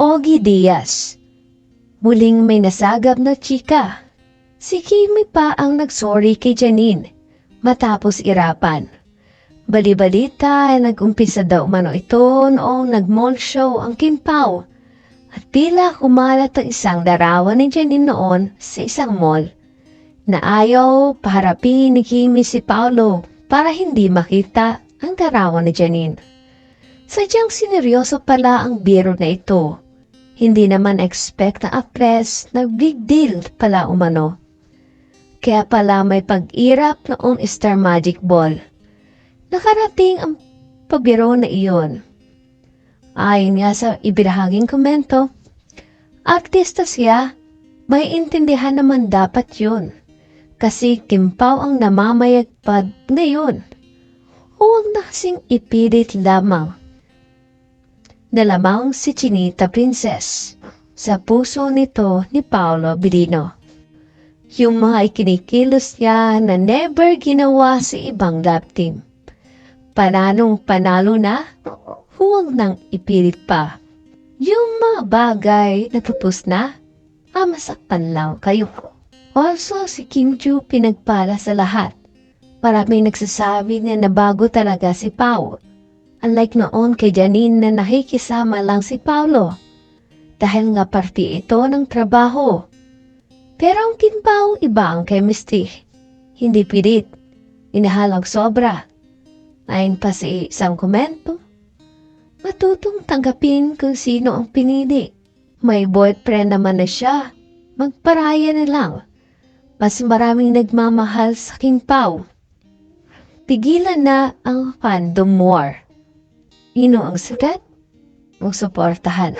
Ogie Diaz. Muling may nasagap na chika. Si Kimi pa ang nagsorry kay Janine matapos irapan. Balibalita ay nag-umpisa daw mano ito noong nag-mall show ang Kim Pao. At tila kumalat ang isang larawan ni Janine noon sa isang mall na ayaw paharapin ni Kimi si Paolo para hindi makita ang larawan ni Janine. Sadyang sineryoso pala ang biro na ito. Hindi naman expect na actress na big deal pala umano. Kaya pala may pag-irap noong Star Magic Ball. Nakarating ang pabiro na iyon. Ayon nga sa ibinahaging komento, artista siya, may intindihan naman dapat yun. Kasi Kimpaw ang namamayagpad ngayon. Huwag na kasing ipilit lamang. Nalamang si Chinita Princess sa puso nito ni Paolo Bilino. Yung mga ikinikilos niya na never ginawa sa ibang lab team. Pananong panalo na, huwag nang ipilit pa. Yung mga bagay na tapos na, ah, lang kayo. Also, si Kim Chu pinagpala sa lahat. Maraming nagsasabi na nabago talaga si Pao. Unlike noon kay Janine na nakikisama lang si Paulo. Dahil nga parti ito ng trabaho. Pero ang Kim Pao iba ang chemistry. Hindi pilit. Inahalang sobra. Ayon pa sa isang komento, matutong tanggapin kung sino ang pinili. May boyfriend naman na siya. Magparaya na lang. Mas maraming nagmamahal sa King Pao. Tigilan na ang fandom war. Ino ang sikat? Huwag suportahan.